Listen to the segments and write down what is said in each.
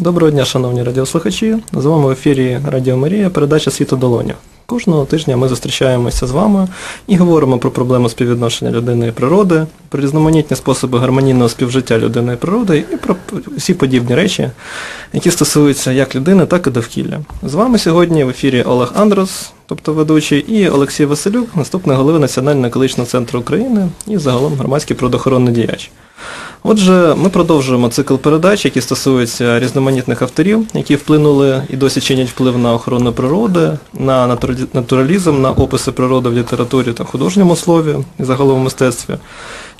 Доброго дня, шановні радіослухачі. З вами в ефірі Радіо Марія, передача Світ у. Кожного тижня ми зустрічаємося з вами і говоримо про проблеми співвідношення людини і природи, про різноманітні способи гармонійного співжиття людини і природи і про всі подібні речі, які стосуються як людини, так і довкілля. З вами сьогодні в ефірі Олег Андрос, тобто ведучий, і Олексій Василюк, наступний голови Національного екологічного центру України і загалом громадський природоохоронний діяч. Отже, ми продовжуємо цикл передач, які стосуються різноманітних авторів, які вплинули і досі чинять вплив на охорону природи, на натуралізм, на описи природи в літературі та художньому слові і загалом в мистецтві.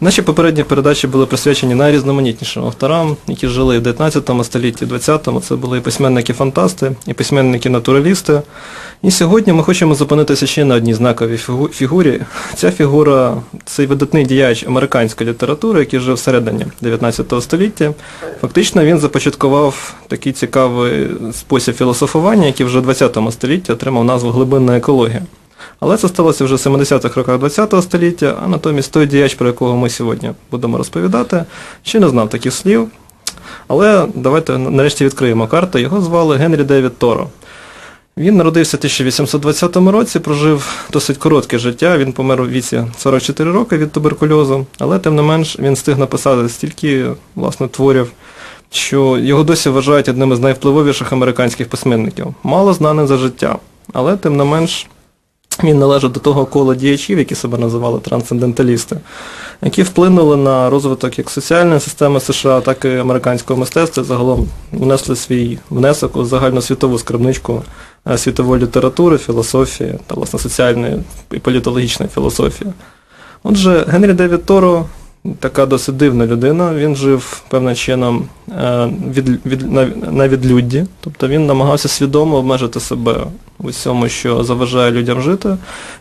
Наші попередні передачі були присвячені найрізноманітнішим авторам, які жили в 19 столітті, 20-му. Це були і письменники-фантасти, і письменники-натуралісти. І сьогодні ми хочемо зупинитися ще на одній знаковій фігурі. Ця фігура цей видатний діяч американської літератури, який жив всередині 19 століття. Фактично він започаткував такий цікавий спосіб філософування, який вже в 20 столітті отримав назву глибинна екологія. Але це сталося вже в 70-х роках 20 століття, а натомість той діяч, про якого ми сьогодні будемо розповідати, ще не знав таких слів. Але давайте нарешті відкриємо карту. Його звали Генрі Девід Торо. Він народився в 1820 році, прожив досить коротке життя, він помер у віці 44 роки від туберкульозу, але тим не менш він встиг написати стільки власне творів, що його досі вважають одним із найвпливовіших американських письменників. Мало знаний за життя, але тим не менш він належить до того кола діячів, які себе називали трансценденталісти, які вплинули на розвиток як соціальної системи США, так і американського мистецтва, загалом внесли свій внесок у загальносвітову скарбничку е, світової літератури, філософії та власне соціальної і політологічної філософії. Отже, Генрі Девід Торо така досить дивна людина, він жив певним чином е, від, від, на, відлюдді, тобто він намагався свідомо обмежити себе в усьому, що заважає людям жити.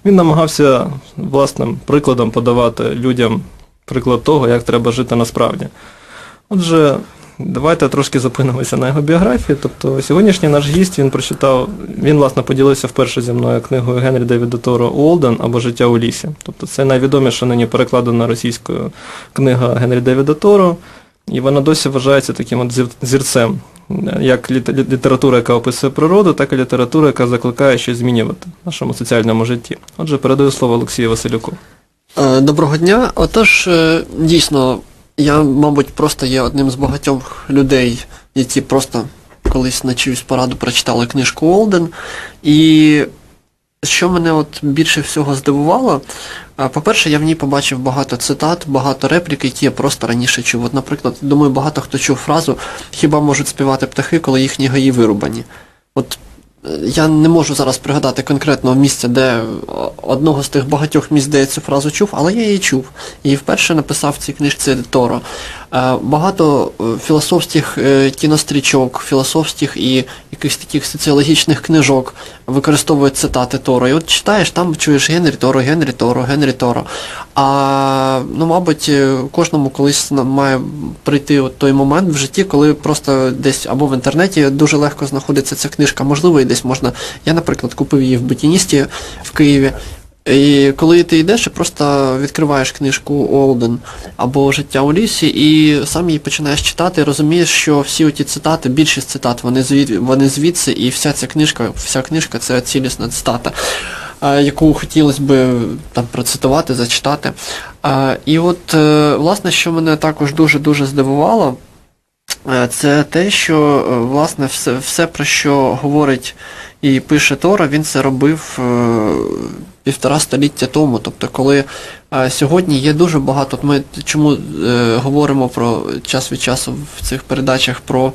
Він намагався власним прикладом подавати людям приклад того, як треба жити насправді. Отже, давайте трошки зупинимося на його біографії. Тобто сьогоднішній наш гість він прочитав, він власне поділився вперше зі мною книгою Генрі Девіда Торо Уолден або Життя у лісі. Тобто це найвідоміша нині перекладена російською книга Генрі Девіда Торо, і вона досі вважається таким от зір- зірцем. Як література, яка описує природу, так і література, яка закликає щось змінювати в нашому соціальному житті. Отже, передаю слово Олексію Василюку. Е, Доброго дня. Отож, е, дійсно, я, мабуть, просто є одним з багатьох людей, які просто колись на чиюсь пораду прочитали книжку Олден. І що мене от більше всього здивувало, по-перше, я в ній побачив багато цитат, багато реплік, які я просто раніше чув. От, наприклад, думаю, багато хто чув фразу Хіба можуть співати птахи, коли їхні гаї вирубані. От я не можу зараз пригадати конкретного місця, де одного з тих багатьох місць, де я цю фразу чув, але я її чув. І вперше написав в цій книжці Торо. Е, Багато е, філософських е, кінострічок, філософських і якихось таких соціологічних книжок використовують цитати Торо. І от читаєш, там чуєш Генрі Торо, Генрі Торо, Генрі Торо. А ну, мабуть, кожному колись має прийти от той момент в житті, коли просто десь або в інтернеті дуже легко знаходиться ця книжка, можливо, і десь можна. Я, наприклад, купив її в бутіністі в Києві. І коли ти йдеш і просто відкриваєш книжку Олден або Життя у лісі, і сам її починаєш читати, розумієш, що всі оті цитати, більшість цитат, вони звід, вони звідси, і вся ця книжка, вся книжка це цілісна цитата, яку хотілося би там процитувати, зачитати. І от, е, власне, що мене також дуже-дуже здивувало, е, це те, що е, власне все, все про що говорить і пише Тора, він це робив півтора століття тому. Тобто, коли е, сьогодні є дуже багато, от ми чому е, говоримо про час від часу в цих передачах про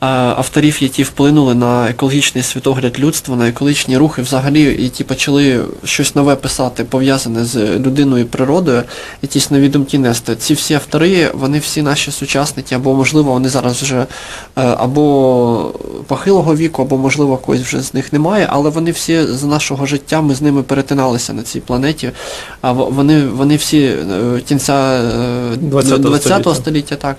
авторів, які вплинули на екологічний світогляд людства, на екологічні рухи, взагалі, які почали щось нове писати, пов'язане з людиною і природою, якісь нові думки нести. Ці всі автори, вони всі наші сучасники, або можливо вони зараз вже е, або похилого віку, або можливо когось вже з них немає, але вони всі з нашого життя, ми з ними перетиналися на цій планеті. А вони, вони всі е, кінця е, 20-го 20-го століття. століття, так.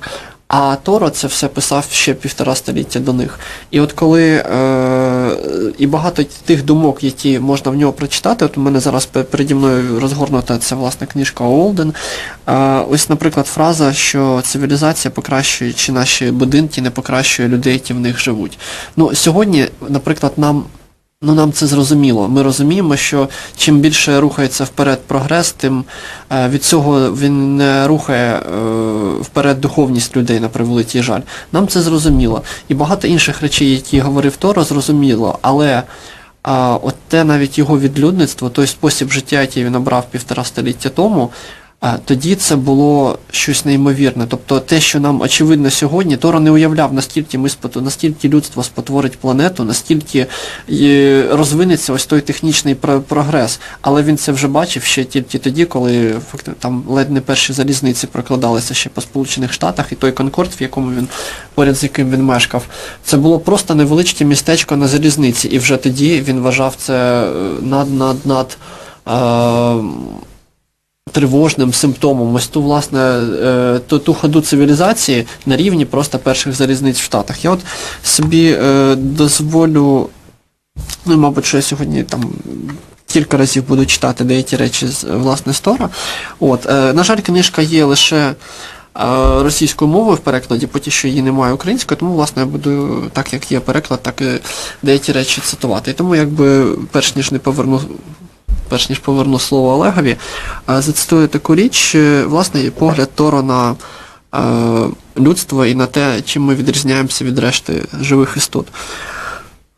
А Торо це все писав ще півтора століття до них. І от коли е, і багато тих думок, які можна в нього прочитати. От у мене зараз переді мною розгорнута ця власне книжка Олден. Е, ось, наприклад, фраза, що цивілізація покращує, чи наші будинки не покращує людей, які в них живуть. Ну, сьогодні, наприклад, нам. Ну, нам це зрозуміло. Ми розуміємо, що чим більше рухається вперед прогрес, тим е, від цього він не рухає е, вперед духовність людей на превеликий жаль. Нам це зрозуміло. І багато інших речей, які говорив Торо, зрозуміло. Але а, от те навіть його відлюдництво, той спосіб життя, який він обрав півтора століття тому, тоді це було щось неймовірне. Тобто те, що нам очевидно сьогодні, Торо не уявляв, наскільки ми спото- наскільки людство спотворить планету, наскільки е, розвинеться ось той технічний про- прогрес. Але він це вже бачив ще тільки тоді, коли там ледь не перші залізниці прокладалися ще по Сполучених Штатах, і той Конкорд, в якому він поряд з яким він мешкав, це було просто невеличке містечко на залізниці, і вже тоді він вважав це е, над над над. Е, тривожним симптомом ось ту, власне, е, ту, ту ходу цивілізації на рівні просто перших залізниць в Штатах. Я от собі е, дозволю, ну, мабуть, що я сьогодні там кілька разів буду читати деякі речі з власне Стора. От, е, на жаль, книжка є лише е, російською мовою в перекладі, поки що її немає українською, тому, власне, я буду, так як є переклад, так і деякі речі цитувати. І тому, якби, перш ніж не поверну перш ніж поверну слово Олегові, е, зацитую таку річ, е, власне, погляд Торо на е, людство і на те, чим ми відрізняємося від решти живих істот.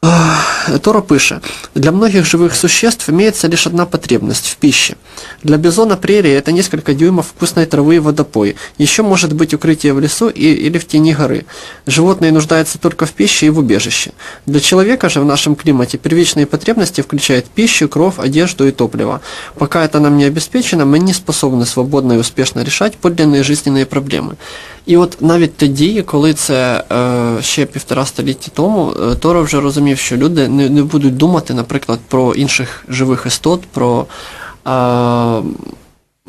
Э, Торо пише, для многих живых существ имеется лишь одна потребность в пище. Для бизона прерии это несколько дюймов вкусной травы и водопой. Еще может быть укрытие в лесу и, или в тени горы. Животные нуждаются только в пище и в убежище. Для человека же в нашем климате первичные потребности включают пищу, кровь, одежду и топливо. Пока это нам не обеспечено, мы не способны свободно и успешно решать подлинные жизненные проблемы. І от навіть тоді, коли це е, ще півтора століття тому, е, Торо вже розумів, що люди не, не будуть думати, наприклад, про інших живих істот, про, е,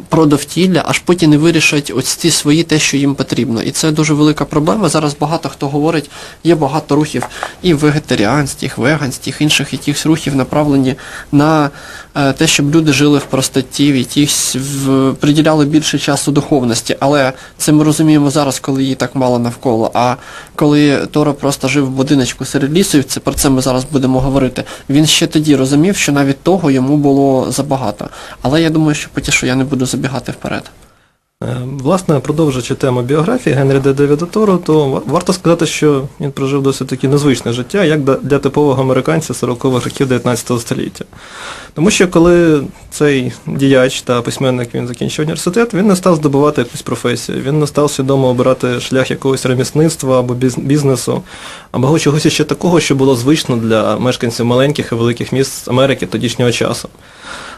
про довкілля, аж потім не вирішать ось ці свої те, що їм потрібно. І це дуже велика проблема. Зараз багато хто говорить, є багато рухів і вегетаріанських, веганських, інших якихось рухів направлені на е, те, щоб люди жили в простоті, в якихось в, приділяли більше часу духовності. Але це ми розуміємо зараз, коли її так мало навколо. А коли Торо просто жив в будиночку серед лісу, і це про це ми зараз будемо говорити. Він ще тоді розумів, що навіть того йому було забагато. Але я думаю, що поки що я не буду забігати вперед. Е, Власне, продовжуючи тему біографії Генрі Де Девіда Торо, то варто сказати, що він прожив досить таки незвичне життя, як для типового американця 40-х років 19 століття. Тому що коли цей діяч та письменник він закінчив університет, він не став здобувати якусь професію, він не став свідомо обирати шлях якогось ремісництва або бізнесу, або чогось ще такого, що було звично для мешканців маленьких і великих міст Америки тодішнього часу.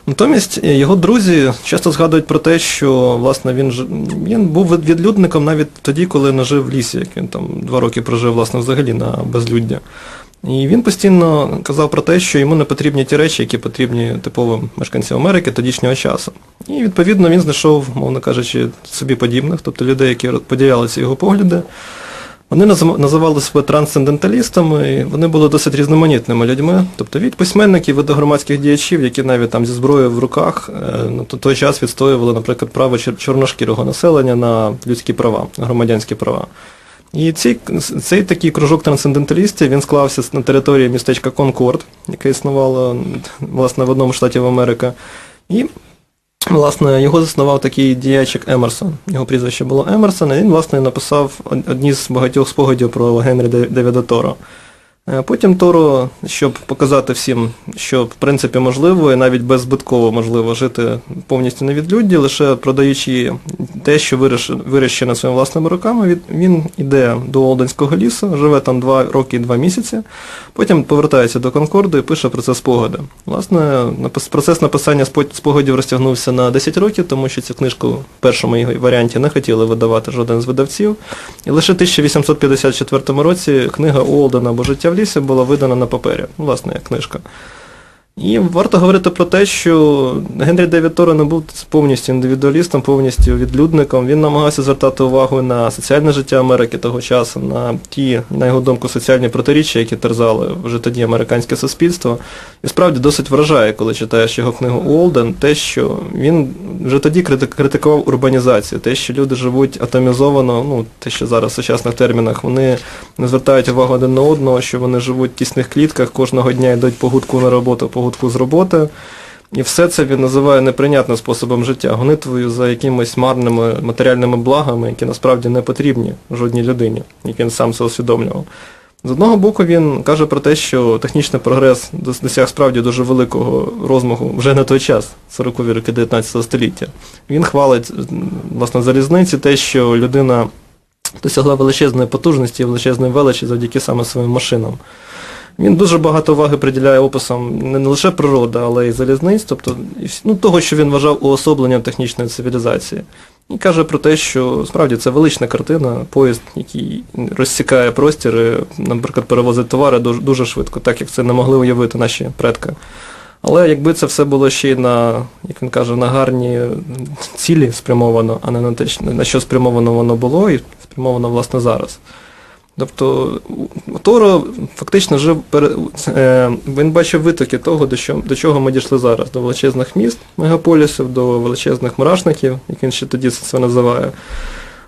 Натомість е, його друзі часто згадують про те, що власне він він був відлюдником навіть тоді, коли не жив в лісі, як він там два роки прожив власне взагалі на безлюддя. І він постійно казав про те, що йому не потрібні ті речі, які потрібні типовим мешканцям Америки тодішнього часу. І відповідно він знайшов, мовно кажучи, собі подібних, тобто людей, які поділяли його погляди. Вони називали себе трансценденталістами, і вони були досить різноманітними людьми, тобто від письменників до громадських діячів, які навіть там зі зброєю в руках е, на той час відстоювали, наприклад, право чорношкірого населення на людські права, громадянські права. І цей, цей такий кружок трансценденталістів він склався на території містечка Конкорд, яке існувало власне в одному штаті в Америка. І Власне, його заснував такий діяч, як Емерсон. Його прізвище було Емерсон, і він, власне, написав одні з багатьох спогадів про Генрі Де- Девіда Торо. Е, Потім Торо, щоб показати всім, що в принципі можливо і навіть беззбитково можливо жити повністю на відлюдді, лише продаючи те, що вирощено своїми власними руками, він іде до Олденського лісу, живе там два роки і два місяці, потім повертається до Конкорду і пише про це спогади. Власне, процес написання спогадів розтягнувся на 10 років, тому що цю книжку в першому її варіанті не хотіли видавати жоден з видавців. І лише в 1854 році книга Олдена або Життя в лісі була видана на папері, ну, власне, як книжка. І варто говорити про те, що Генрі Девід не був повністю індивідуалістом, повністю відлюдником. Він намагався звертати увагу на соціальне життя Америки того часу, на ті, на його думку, соціальні протиріччя, які терзали вже тоді американське суспільство. І справді досить вражає, коли читаєш його книгу Уолден, те, що він вже тоді критикував урбанізацію, те, що люди живуть атомізовано, ну, те, що зараз в сучасних термінах, вони не звертають увагу один на одного, що вони живуть в тісних клітках, кожного дня йдуть по гудку на роботу, по з роботи. І все це він називає неприйнятним способом життя, гонитвою за якимись марними матеріальними благами, які насправді не потрібні жодній людині, як він сам це усвідомлював. З одного боку, він каже про те, що технічний прогрес досяг справді дуже великого розмаху вже на той час, 40-ві роки 19 століття. Він хвалить власне залізниці те, що людина досягла величезної потужності і величезної величі завдяки саме своїм машинам. Він дуже багато уваги приділяє описам не лише природи, але й залізниць, тобто ну, того, що він вважав уособленням технічної цивілізації. І каже про те, що справді це велична картина, поїзд, який розсікає простір, наприклад, перевозить товари дуже, дуже швидко, так як це не могли уявити наші предки. Але якби це все було ще й на, як він каже, на гарні цілі спрямовано, а не на те, на що спрямовано воно було і спрямовано власне зараз. Тобто Торо фактично пере- е, він бачив витоки того, до, що, до чого ми дійшли зараз, до величезних міст, мегаполісів, до величезних мурашників, як він ще тоді це називає.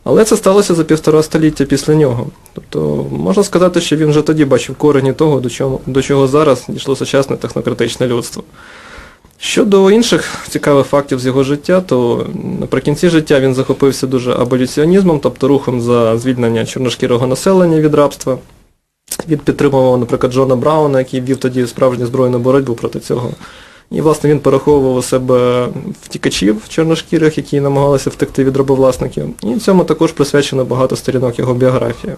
Але це сталося за півтора століття після нього. Тобто можна сказати, що він вже тоді бачив корені того, до чого, до чого зараз дійшло сучасне технократичне людство. Щодо інших цікавих фактів з його життя, то наприкінці життя він захопився дуже аболюціонізмом, тобто рухом за звільнення чорношкірого населення від рабства. Він підтримував, наприклад, Джона Брауна, який вів тоді справжню збройну боротьбу проти цього. І, власне, він пораховував у себе втікачів чорношкірих, які намагалися втекти від рабовласників. І цьому також присвячено багато сторінок його біографії.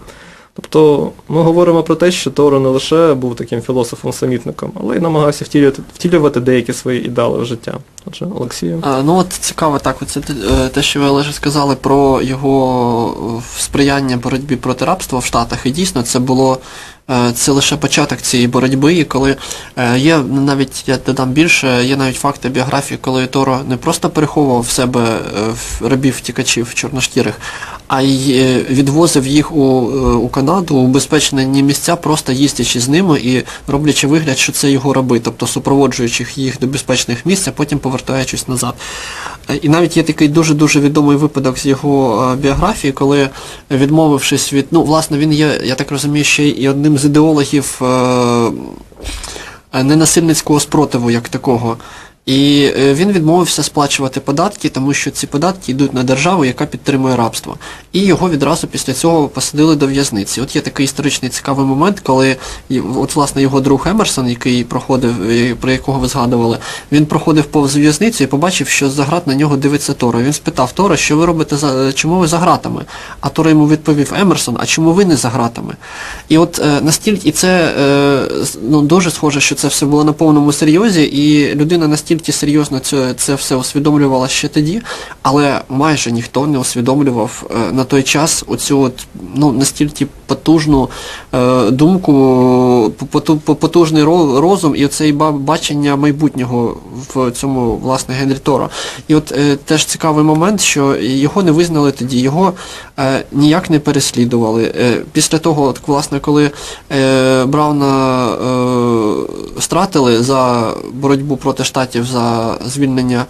Тобто ми говоримо про те, що Торо не лише був таким філософом-самітником, але й намагався втілювати, втілювати деякі свої ідеали в життя. Отже, Олексію. А, ну от цікаво так, оце те, е, що ви Олеже сказали про його е, сприяння боротьбі проти рабства в Штатах. І дійсно це було е, це лише початок цієї боротьби, і коли є навіть, я додам більше, є навіть факти біографії, коли Торо не просто переховував в себе е, в- рабів втікачів чорношкірих, а й е, відвозив їх у, е, у Канаду у безпечні місця, просто їздячи з ними і роблячи вигляд, що це його раби, тобто супроводжуючи їх до безпечних місць, а потім повертаючись назад. Е, І навіть є такий дуже-дуже відомий випадок з його біографії, коли, відмовившись від, ну, власне, він є, я так розумію, ще і одним з ідеологів ненасильницького спротиву як такого. І е, він відмовився сплачувати податки, тому що ці податки йдуть на державу, яка підтримує рабство. І його відразу після цього посадили до в'язниці. От є такий історичний цікавий момент, коли от власне його друг Емерсон, який проходив, е, про якого ви згадували, він проходив повз в'язницю і побачив, що за грат на нього дивиться Торо. Він спитав Торо, що ви робите за чому ви за гратами? А Торо йому відповів Емерсон, а чому ви не за гратами? І от е, настільки і це е, ну, дуже схоже, що це все було на повному серйозі, і людина настільки серйозно це, це все усвідомлювала ще тоді, але майже ніхто не усвідомлював е, на той час оцю от, ну, настільки потужну е, думку, потужний розум і оцей бачення майбутнього в цьому, власне, Генрі Торо. І от е, теж цікавий момент, що його не визнали тоді, його ніяк не переслідували. Після того, от, власне, коли Брауна стратили за боротьбу проти штатів за звільнення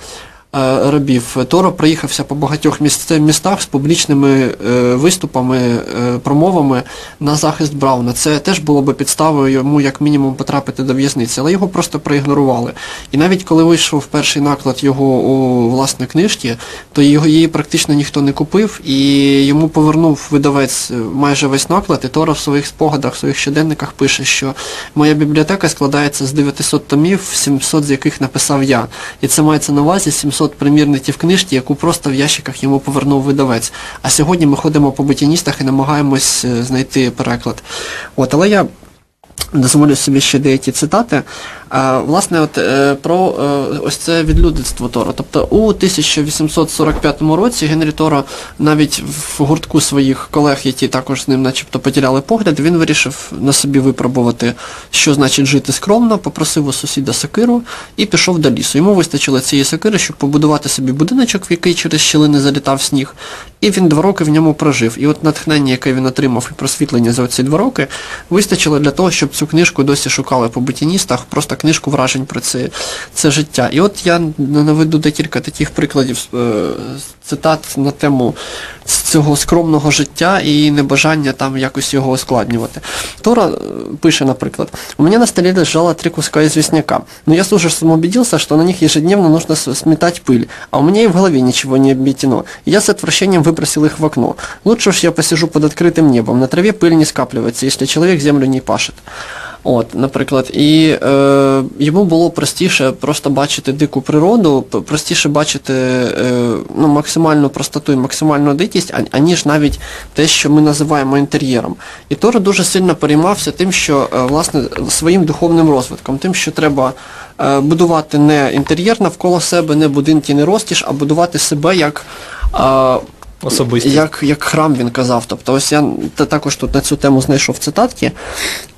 рабів, Торо проїхався по багатьох містах з публічними е, виступами, е, промовами на захист Брауна. Це теж було би підставою йому як мінімум потрапити до в'язниці, але його просто проігнорували. І навіть коли вийшов перший наклад його у власне книжці, то його її практично ніхто не купив, і йому повернув видавець е, майже весь наклад, і Торо в своїх спогадах, в своїх щоденниках пише, що моя бібліотека складається з 900 томів, 700 з яких написав я. І це мається на увазі 700 примірників книжки, яку просто в ящиках йому повернув видавець. А сьогодні ми ходимо по бутіністах і намагаємось е, знайти переклад. От, але я дозволю собі ще деякі цитати. Власне, от, е, про е, ось це відлюдництво Торо. Тобто у 1845 році Генрі Торо навіть в гуртку своїх колег, які також з ним начебто потеряли погляд, він вирішив на собі випробувати, що значить жити скромно, попросив у сусіда сокиру і пішов до лісу. Йому вистачило цієї сокири, щоб побудувати собі будиночок, в який через щілини залітав сніг, і він два роки в ньому прожив. І от натхнення, яке він отримав, і просвітлення за ці два роки, вистачило для того, щоб цю книжку досі шукали по бутіністах, просто книжку вражень про це, це життя. І от я наведу декілька таких прикладів е, цитат на тему цього скромного життя і небажання там якось його ускладнювати. Тора э, пише, наприклад, у меня на столе лежало три куска известняка, но я с ужасом убедился, что на них ежедневно нужно с- сметать пыль, а у меня и в голове ничего не обметено. И я с отвращением выбросил их в окно. Лучше уж я посижу под открытым небом, на траве пыль не скапливается, если человек землю не пашет. От, наприклад, і е, йому було простіше просто бачити дику природу, п- простіше бачити е, ну, максимальну простоту і максимальну дикість, а- аніж навіть те, що ми називаємо інтер'єром. І Торо дуже сильно переймався тим, що е, власне своїм духовним розвитком, тим, що треба е, будувати не інтер'єр навколо себе, не будинки, не розкіш, а будувати себе як. е, Особистість. як, як храм він казав. Тобто ось я також тут на цю тему знайшов цитатки.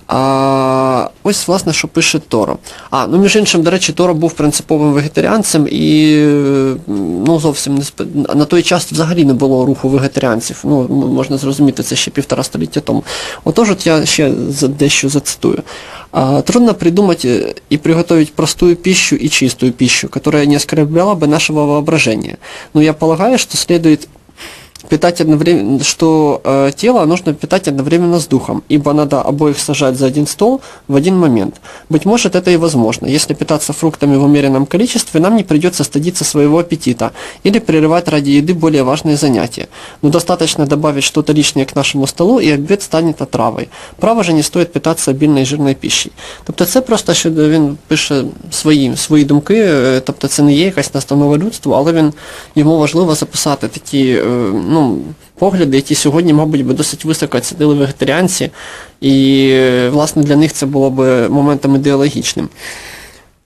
А, ось, власне, що пише Торо. А, ну між іншим, до речі, Торо був принциповим вегетаріанцем і е, ну, зовсім не сп... на той час взагалі не було руху вегетаріанців. Ну, можна зрозуміти, це ще півтора століття тому. Отож, от я ще дещо зацитую. А, трудно придумать э, и приготовить простую пищу и чистую пищу, которая не оскорбляла бы нашего воображения. Но я полагаю, что следует питать одновременно, что э, тело нужно питать одновременно с духом, ибо надо обоих сажать за один стол в один момент. Быть может, это и возможно. Если питаться фруктами в умеренном количестве, нам не придется стыдиться своего аппетита или прерывать ради еды более важные занятия. Но достаточно добавить что-то лишнее к нашему столу, и обед станет отравой. Право же не стоит питаться обильной жирной пищей. Тобто це просто, що він пише свої, свої думки, е, тобто це не є якась настанова людству, але він, йому важливо записати такі е, ну, погляди, які сьогодні, мабуть, би досить високо оцінили вегетаріанці, і, е, власне, для них це було б моментом ідеологічним.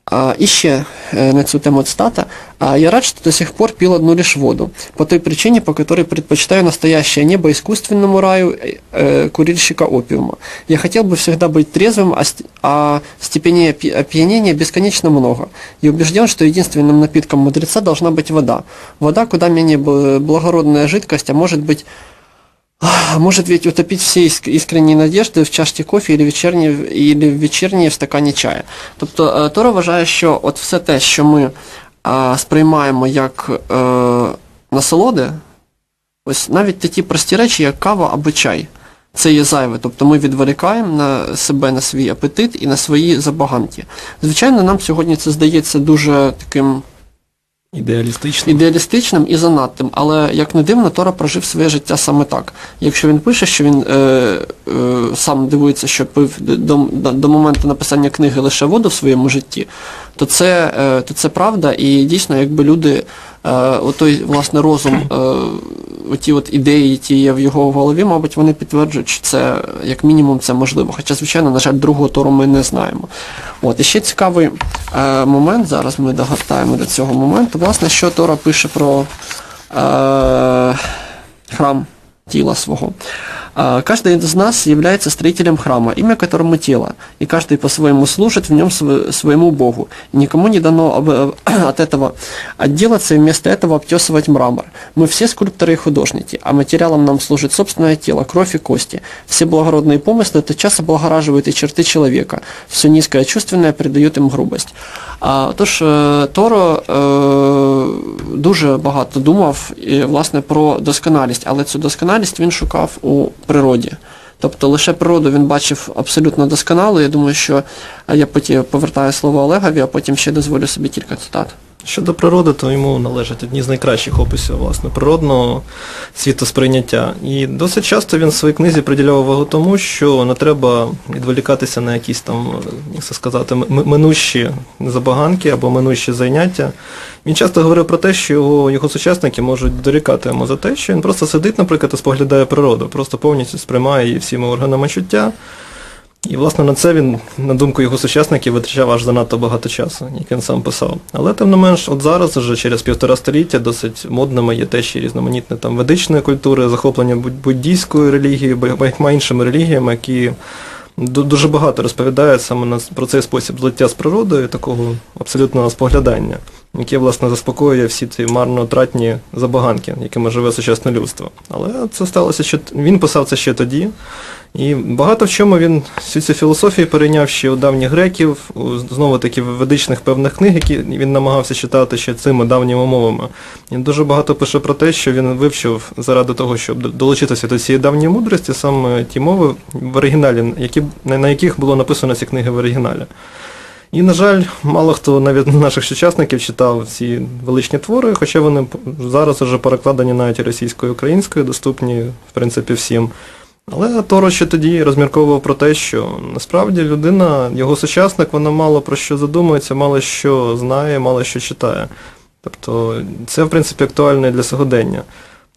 А, и ще э, на цю тему цитата. А, «Я рад, что до сих пор пил одну лишь воду, по той причине, по которой предпочитаю настоящее небо искусственному раю э, курильщика опиума. Я хотел бы всегда быть трезвым, а, ст- а степеней опи- опьянения бесконечно много. И убежден, что единственным напитком мудреца должна быть вода. Вода куда менее б- благородная жидкость, а может быть а может ведь утопить все иск- искренние надежди в чашці кофе или, вечерні, или в вечірній в стакані чая. Тобто е, Тора вважає, що от все те, що ми е, сприймаємо як е, насолоди, ось навіть такі прості речі, як кава або чай, це є зайве. Тобто ми відволікаємо на себе, на свій апетит і на свої забаганки. Звичайно, нам сьогодні це здається дуже таким Ідеалістично. ідеалістичним і занадтим, але як не дивно, Тора прожив своє життя саме так. Якщо він пише, що він е, е, сам дивується, що пив до, до моменту написання книги лише воду в своєму житті, то це, е, то це правда, і дійсно, якби люди, е, отой власне розум, е, оті от ідеї, які є в його голові, мабуть, вони підтверджують, що це як мінімум це можливо. Хоча, звичайно, на жаль, другого Тору ми не знаємо. От, і ще цікавий момент, зараз ми догортаємо до цього моменту. Власне, що Тора пише про е, храм тіла свого. А, Каждый из нас является строителем храма, имя которому тело, и каждый по-своему служит в нем св- своему Богу. И никому не дано об- от этого отделаться и вместо этого обтесывать мрамор. Мы все скульпторы и художники, а материалом нам служит собственное тело, кровь и кости. Все благородные помыслы тотчас облагораживают и черты человека, все низкое чувственное придает им грубость. А, тож е, Торо е, дуже багато думав і, власне, про досконалість, але цю досконалість він шукав у природі. Тобто лише природу він бачив абсолютно досконало. Я думаю, що е, я потім повертаю слово Олегові, а потім ще дозволю собі кілька цитат. Щодо природи, то йому належать одні з найкращих описів власне природного світосприйняття. І досить часто він в своїй книзі приділяв увагу тому, що не треба відволікатися на якісь там, як це сказати, минущі забаганки або минущі заняття. Він часто говорив про те, що його, його сучасники можуть дорікати йому за те, що він просто сидить, наприклад, і споглядає природу, просто повністю сприймає її всіма органами чуття. І, власне, на це він, на думку його сучасників, витрачав аж занадто багато часу, як він сам писав. Але тим не менш, от зараз, вже через півтора століття, досить модними є те, ще різноманітне там ведичної культури, захоплення буддійською релігією, багатьма іншими релігіями, які дуже багато розповідають саме про цей спосіб злиття з природою, такого абсолютного споглядання, яке, власне, заспокоює всі ці марнотратні забаганки, якими живе сучасне людство. Але це сталося ще він писав це ще тоді. І багато в чому він всю цю філософію перейняв ще у давніх греків, знову таки в ведичних певних книг, які він намагався читати ще цими давніми мовами. Він дуже багато пише про те, що він вивчив заради того, щоб долучитися до цієї давньої мудрості, саме ті мови в оригіналі, які, на яких було написано ці книги в оригіналі. І, на жаль, мало хто навіть наших сучасників читав ці величні твори, хоча вони зараз вже перекладені навіть російською і українською, доступні, в принципі, всім. Але Торо ще тоді розмірковував про те, що насправді людина, його сучасник, вона мало про що задумується, мало що знає, мало що читає. Тобто це, в принципі, актуально і для сьогодення.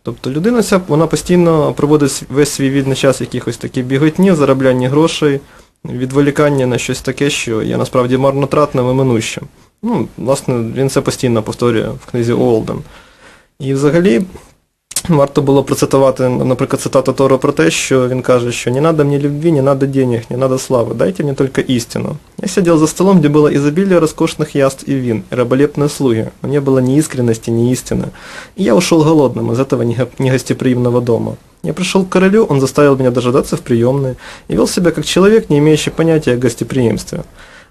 Тобто людина ця, вона постійно проводить весь свій вільний час якихось такі біготні, заробляння грошей, відволікання на щось таке, що є насправді марнотратним і минущим. Ну, власне, він це постійно повторює в книзі Олден. І взагалі, варто було процитувати, наприклад, цитату Торо про те, що він каже, що не надо мне любви, не надо денег, не надо славы, дайте мне только истину. Я сидел за столом, где было изобилие роскошных яств и вин, и раболепные слуги, но не было ни искренности, ни истины. И я ушел голодным из этого него- негостеприимного дома. Я пришел к королю, он заставил меня дожидаться в приемной и вел себя как человек, не имеющий понятия о гостеприимстве.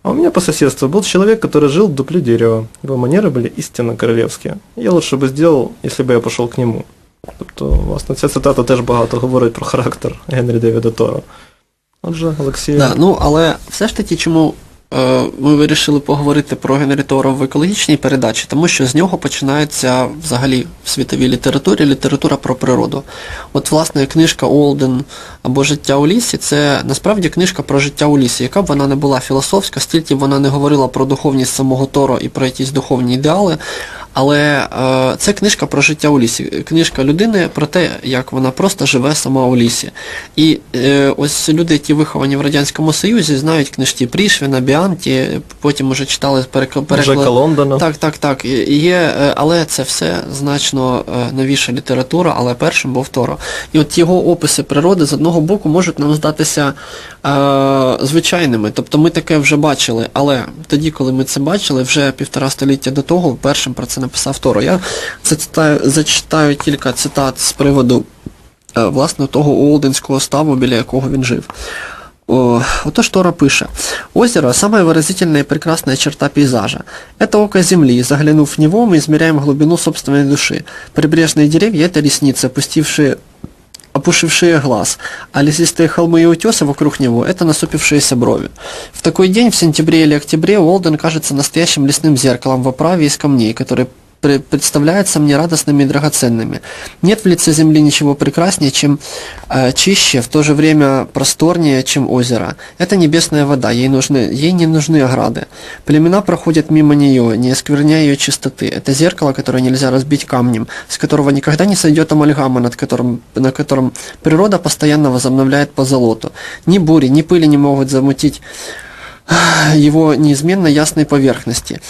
А у меня по соседству был человек, который жил в дупле дерева. Его манеры были истинно королевские. Я лучше бы сделал, если бы я пошел к нему. Тобто, власне, ця цитата теж багато говорить про характер Генрі Девіда Торо. Отже, Олексій. Да, ну але все ж таки, чому е, ми вирішили поговорити про Генрі Торо в екологічній передачі, тому що з нього починається взагалі в світовій літературі література про природу. От, власне, книжка Олден або Життя у лісі це насправді книжка про життя у лісі, яка б вона не була філософська, стільки вона не говорила про духовність самого Торо і про якісь духовні ідеали. Але е, це книжка про життя у лісі, книжка людини про те, як вона просто живе сама у лісі. І е, ось люди, які виховані в Радянському Союзі, знають книжки Прішвіна, Біанті, потім уже читали переклад. Джека Лондона. Так, так, так. Є, е, але це все значно е, новіша література, але першим був Торо. І от його описи природи з одного боку можуть нам здатися е, звичайними. Тобто ми таке вже бачили, але тоді, коли ми це бачили, вже півтора століття до того першим про це написав Торо. Я зачитаю, зачитаю кілька цитат з приводу е, власне того Олденського ставу, біля якого він жив. О, отож Тора пише. Озеро – самая выразительная и прекрасная черта пейзажа. Это око земли, заглянув в него, мы измеряем глубину собственной души. Прибрежные деревья – это ресницы, опустившие опушившие глаз, а лесистые холмы и утесы вокруг него – это насупившиеся брови. В такой день, в сентябре или октябре, Уолден кажется настоящим лесным зеркалом в оправе из камней, которые пре- представляются мне радостными и драгоценными. Нет в лице земли ничего прекраснее, чем э, чище, в то же время просторнее, чем озеро. Это небесная вода, ей, нужны, ей не нужны ограды. Племена проходят мимо нее, не оскверняя ее чистоты. Это зеркало, которое нельзя разбить камнем, с которого никогда не сойдет амальгама, над которым, на котором природа постоянно возобновляет позолоту. Ни бури, ни пыли не могут замутить его неизменно ясной поверхности.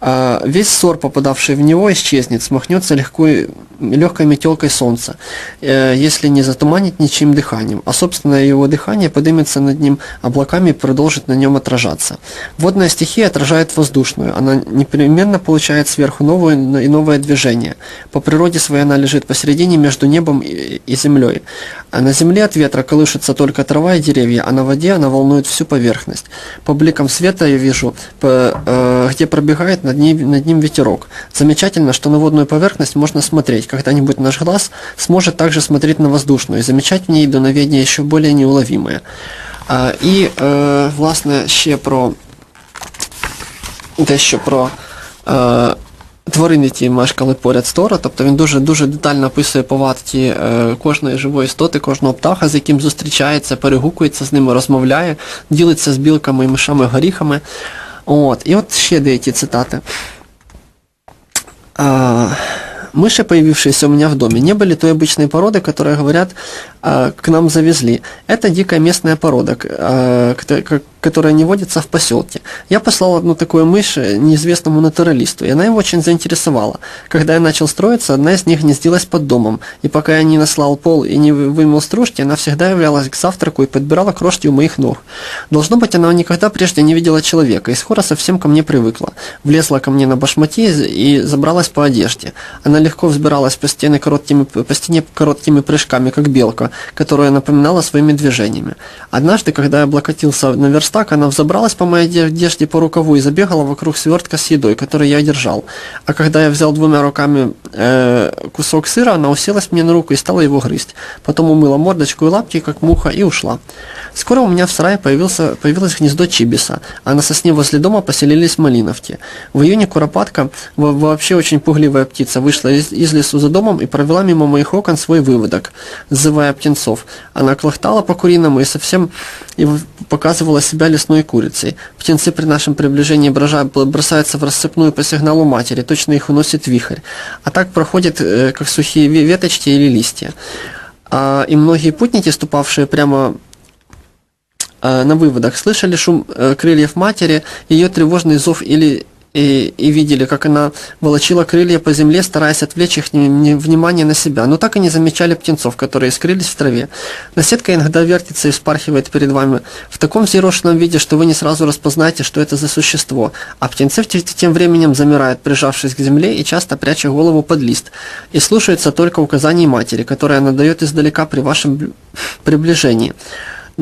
А, Весь ссор, попадавший в него, исчезнет, смахнется легко, легкой метелкой солнца, э, если не затуманить ничьим дыханием, а собственное его дыхание поднимется над ним облаками и продолжит на нем отражаться. Водная стихия отражает воздушную, она непременно получает сверху новое и новое движение. По природе своей она лежит посередине между небом и землей. А на земле от ветра колышется только трава и деревья, а на воде она волнует всю поверхность. По бликам света я вижу, по, э, где пробегает над ним, над ним ветерок. Замечательно, что на водную поверхность можно смотреть. Когда-нибудь наш глаз сможет также смотреть на воздушную и замечать в ней дуновение еще более неуловимое. А, і, е, власне, ще про дещо про е, тварин, які мешкали поряд з Тора, тобто він дуже дуже детально описує повадки е, кожної живої істоти, кожного птаха, з яким зустрічається, перегукується з ними, розмовляє, ділиться з білками і мишами горіхами. От. І от ще деякі цитати. Е, Мыши, появившиеся у меня в доме, не были той обычной породы, которая, говорят, а, к нам завезли. Это дикая местная порода, а, кото- ко- которая не водится в поселке. Я послал одну такую мышь э, неизвестному натуралисту, и она его очень заинтересовала. Когда я начал строиться, одна из них гнездилась под домом, и пока я не наслал пол и не вы- вымыл стружки, она всегда являлась к завтраку и подбирала крошки у моих ног. Должно быть, она никогда прежде не видела человека, и скоро совсем ко мне привыкла. Влезла ко мне на башмаки и забралась по одежде. Она легко взбиралась по стене короткими, по стене короткими прыжками, как белка, которая напоминала своими движениями. Однажды, когда я облокотился на верстак, она взобралась по моей оде- одежде по рукаву и забегала вокруг свертка с едой, который я держал. А когда я взял двумя руками э, кусок сыра, она уселась мне на руку и стала его грызть. Потом умыла мордочку и лапки, как муха, и ушла. Скоро у меня в сарае появился, появилось гнездо чибиса, а на сосне возле дома поселились малиновки. В июне куропатка, во- вообще очень пугливая птица, вышла из, из лесу за домом и провела мимо моих окон свой выводок, зывая птенцов. Она клохтала по-куриному и совсем и показывала себя лесной курицей. Птенцы при нашем приближении брожа- бросаются в рассыпную по сигналу матери, точно их уносит вихрь. А так проходит, э, как сухие ве- веточки или листья. А, и многие путники, ступавшие прямо э, на выводах, слышали шум э, крыльев матери, ее тревожный зов или и, и видели, как она волочила крылья по земле, стараясь отвлечь их внимание на себя, но так и не замечали птенцов, которые скрылись в траве. Наседка иногда вертится и вспархивает перед вами в таком взъерошенном виде, что вы не сразу распознаете, что это за существо, а птенцы тем временем замирают, прижавшись к земле и часто пряча голову под лист, и слушаются только указаний матери, которые она дает издалека при вашем бл- приближении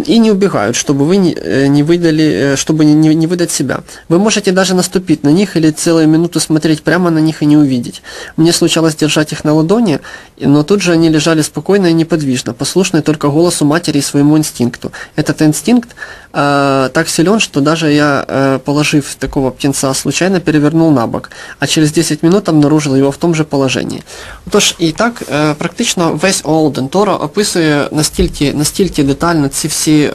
и не убегают, чтобы вы не, э, не выдали, э, чтобы не, не- не выдать себя. Вы можете даже наступить на них или целую минуту смотреть прямо на них и не увидеть. Мне случалось держать их на ладони, и- но тут же они лежали спокойно и неподвижно, послушные только голосу матери и своему инстинкту. Этот инстинкт э, так силен, что даже я, э, положив такого птенца, случайно перевернул на бок, а через 10 минут обнаружил его в том же положенні. Тож і так, е, практично весь Олден Торо описує настільки, настільки детально ці всі е,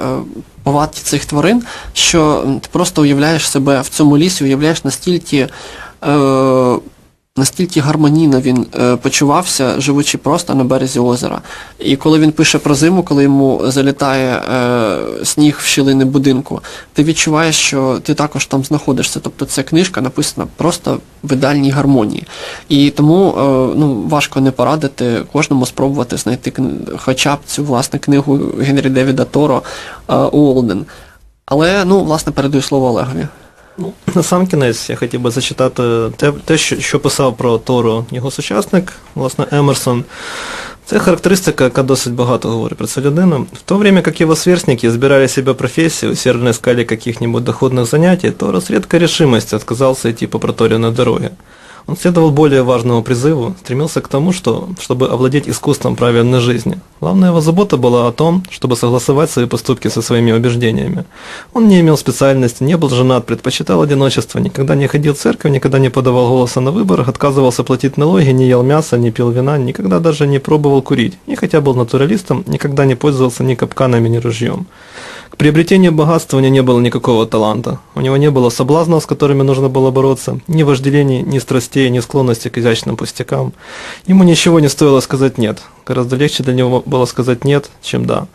повадки цих тварин, що ти просто уявляєш себе в цьому лісі, уявляєш настільки. Е, Настільки гармонійно він е, почувався, живучи просто на березі озера. І коли він пише про зиму, коли йому залітає е, сніг в щілини будинку, ти відчуваєш, що ти також там знаходишся. Тобто ця книжка написана просто в ідеальній гармонії. І тому е, ну, важко не порадити кожному спробувати знайти хоча б цю власне книгу Генрі Девіда Торо е, Уолден. Але ну, власне, передаю слово Олегові. Ну, на сам кінець я хотів би зачитати те, те що, писав про Тору його сучасник, власне, Емерсон. Це характеристика, яка досить багато говорить про цю людину. В то время как его сверстники избирали себе профессию, усердно искали каких-нибудь доходных занятий, то с редкой решимостью отказался идти по проторенной дороге. Он следовал более важному призыву, стремился к тому, что, чтобы овладеть искусством правильной жизни. Главная его забота была о том, чтобы согласовать свои поступки со своими убеждениями. Он не имел специальности, не был женат, предпочитал одиночество, никогда не ходил в церковь, никогда не подавал голоса на выборах, отказывался платить налоги, не ел мяса, не пил вина, никогда даже не пробовал курить. И хотя был натуралистом, никогда не пользовался ни капканами, ни ружьем. К приобретению богатства у него не было никакого таланта. У него не было соблазнов, с которыми нужно было бороться, ни вожделений, ни страстей, ни склонности к изящным пустякам. Ему ничего не стоило сказать «нет». Гораздо легче для него было сказать «нет», чем «да».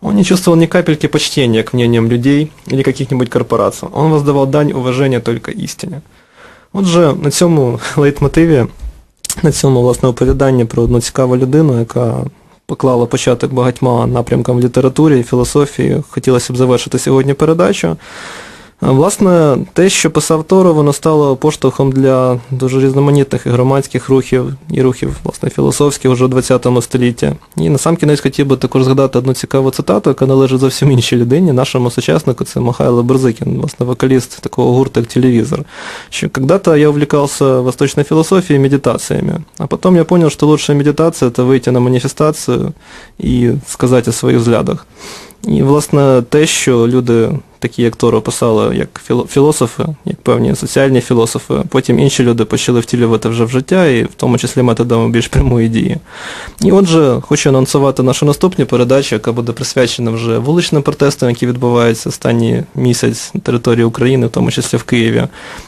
Он не чувствовал ни капельки почтения к мнениям людей или каких-нибудь корпораций. Он воздавал дань уважения только істині. Отже, на цьому лейтмотиві, на цьому власне оповіданні про одну цікаву людину, яка поклала початок багатьма напрямкам літературі і філософії, хотілося б завершити сьогодні передачу. Власне, те, що писав Торо, воно стало поштовхом для дуже різноманітних і громадських рухів, і рухів, власне, філософських уже в ХХ столітті. І на сам кінець хотів би також згадати одну цікаву цитату, яка належить зовсім іншій людині, нашому сучаснику, це Михайло Берзикін, власне, вокаліст такого гурта, як телевізор. Что когда-то я увлекался восточной философией и медитациями, а потом я понял, что лучшая медитация – это выйти на маніфестацію і сказати о своїх взглядах. І, власне, те, що люди такі як Торо писали як філософи, як певні соціальні філософи. Потім інші люди почали втілювати вже в життя, і в тому числі методами більш прямої дії. І отже, хочу анонсувати нашу наступну передачу, яка буде присвячена вже вуличним протестам, які відбуваються останній місяць на території України, в тому числі в Києві.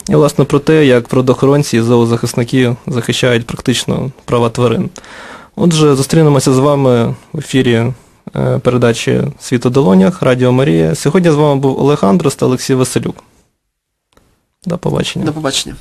І, власне, про те, як природоохоронці і зоозахисники захищають практично права тварин. Отже, зустрінемося з вами в ефірі передачі Світ у долонях, Радіо Марія. Сьогодні з вами був Олег Андрос та Олексій Василюк. До побачення. До побачення.